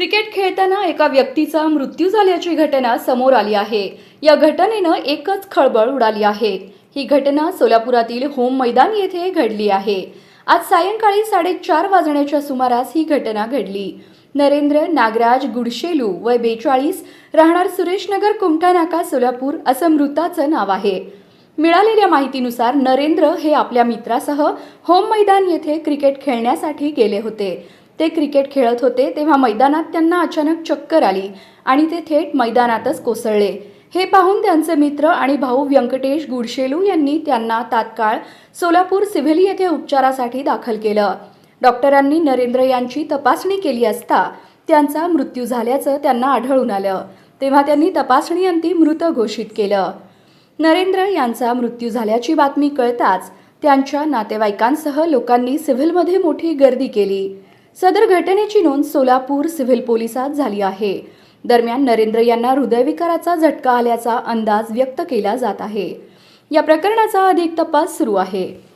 Cricket खेळताना एका व्यक्तीचा मृत्यू झाल्याची घटना समोर आली आहे. या घटनेनं एकच खळबळ उडाली आहे. ही घटना सोलापुरातील होम मैदान येथे घडली आहे. आज सायंकाळी साडेचार वाजण्याच्या सुमारास ही घटना घडली. नरेंद्र नागराज गुडशेलू वय बेचाळीस राहणार सुरेशनगर कुमठा नाका सोलापूर असं मृताचं नाव आहे. मिळालेल्या माहितीनुसार नरेंद्र हे आपल्या मित्रासह होम मैदान येथे क्रिकेट खेळण्यासाठी गेले होते. ते क्रिकेट खेळत होते तेव्हा मैदानात त्यांना अचानक चक्कर आली आणि ते थेट मैदानातच कोसळले. हे पाहून त्यांचे मित्र आणि भाऊ व्यंकटेश गुडशेलू यांनी त्यांना तात्काळ सोलापूर सिव्हिल येथे उपचारासाठी दाखल केलं. डॉक्टरांनी नरेंद्र यांची तपासणी केली असता त्यांचा मृत्यू झाल्याचं त्यांना आढळून आलं. तेव्हा त्यांनी तपासणीअंती मृत घोषित केलं. नरेंद्र यांचा मृत्यू झाल्याची बातमी कळताच त्यांच्या नातेवाईकांसह लोकांनी सिव्हिलमध्ये मोठी गर्दी केली. सदर घटनेची नोंद सोलापूर सिव्हिल पोलिसात झाली आहे. दरम्यान नरेंद्र यांना हृदयविकाराचा झटका आल्याचा अंदाज व्यक्त केला जात आहे. या प्रकरणाचा अधिक तपास सुरू आहे.